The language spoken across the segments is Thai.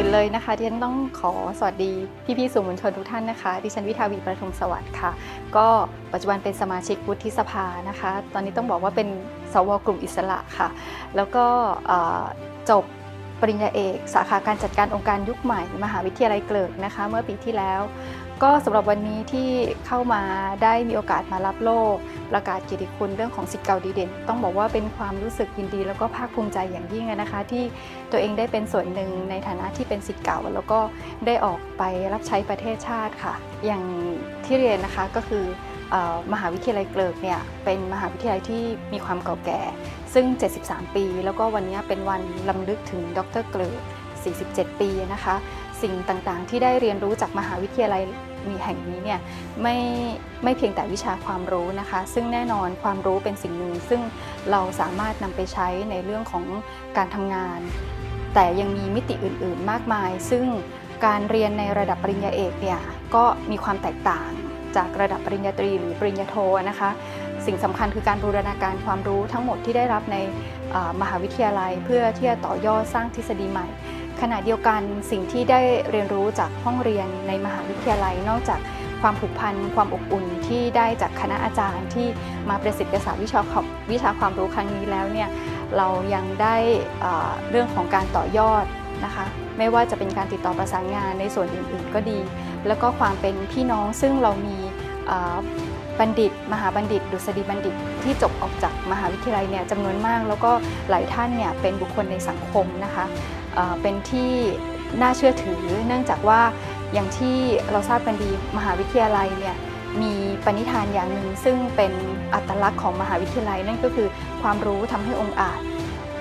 ค่ะที่ฉันต้องขอสวัสดีพี่ๆสื่อมวลชนทุกท่านนะคะ ดิฉันวิทาวีประทุมสวัสดิ์ค่ะ ก็ปัจจุบันเป็นสมาชิกวุฒิสภานะคะ ตอนนี้ต้องบอกว่าเป็นสวกลุ่มอิสระค่ะ แล้วก็จบปริญญาเอก สาขาการจัดการองค์การยุคใหม่ มหาวิทยาลัยเกลิกนะคะ เมื่อปีที่แล้ว ก็สำหรับวันนี้ที่เข้ามาได้มีโอกาสมารับโล่ประกาศเกียรติคุณเรื่องของสิทธิ์เก่าดีเด่น ต้องบอกว่าเป็นความรู้สึกยินดี แล้วก็ภาคภูมิใจอย่างยิ่งนะคะ ที่ตัวเองได้เป็นส่วนหนึ่งในฐานะที่เป็นสิทธิ์เก่า แล้วก็ได้ออกไปรับใช้ประเทศชาติค่ะ อย่างที่เรียนนะคะก็คืออมหาวิทยาลัยเกลิกเนี่ยเป็นมหาวิทยาลัยที่มีความเก่าแก่ ซึ่ง 73 ปี แล้วก็วันนี้เป็นวันลำลึกถึงดรเกลิก47 ปีนะคะ สิ่งต่างๆ ที่ได้เรียนรู้จากมหาวิทยาลัยมีแห่งนี้เนี่ยไม่ไม่เพียงแต่วิชาความรู้นะคะ ซึ่งแน่นอนความรู้เป็นสิ่งหนึ่ง ซึ่งเราสามารถนำไปใช้ในเรื่องของการทำงาน แต่ยังมีมิติอื่นๆมากมาย ซึ่งการเรียนในระดับปริญญาเอกเนี่ยก็มีความแตกต่างจากระดับปริญญาตรีหรือปริญญาโทนะคะ สิ่งสำคัญคือการบูรณาการความรู้ทั้งหมดที่ได้รับในมหาวิทยาลัย เพื่อที่จะต่อยอดสร้างทฤษฎีใหม่ ขณะเดียวกันสิ่งที่ได้เรียนรู้จากห้องเรียนในมหาวิทยาลัย นอกจากความผูกพันความอบอุ่นที่ได้จากคณะอาจารย์ที่มาประสิทธิ์ประสาวิชาความวิชาความรู้ครั้งนี้แล้วเนี่ยเรายังได้เรื่องของการต่อยอดนะคะไม่ว่าจะเป็นการติดต่อประสานงานในส่วนอื่นๆ ก็ดี แล้วก็ความเป็นพี่น้องซึ่งเรามี บัณฑิต มหาบัณฑิต ดุษฎีบัณฑิตที่จบออกจากมหาวิทยาลัยเนี่ยจำนวนมาก แล้วก็หลายท่านเนี่ยเป็นบุคคลในสังคมนะคะเเป็นที่น่าเชื่อถือ เนื่องจากว่าอย่างที่เราทราบกันดีมหาวิทยาลัยเนี่ยมีปณิธานอย่างหนึ่งซึ่งเป็นอัตลักษณ์ของมหาวิทยาลัยนั่นก็คือความรู้ทำให้องค์อาจ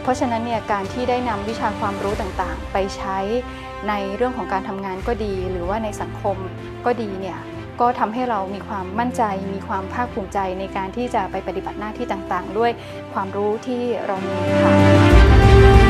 เพราะฉะนั้นเนี่ยการที่ได้นำวิชาความรู้ต่างๆ ไปใช้ในเรื่องของการทำงานก็ดี หรือว่าในสังคมก็ดีเนี่ย ก็ทำให้เรามีความมั่นใจ มีความภาคภูมิใจในการที่จะไปปฏิบัติหน้าที่ต่างๆ ด้วยความรู้ที่เรามีค่ะ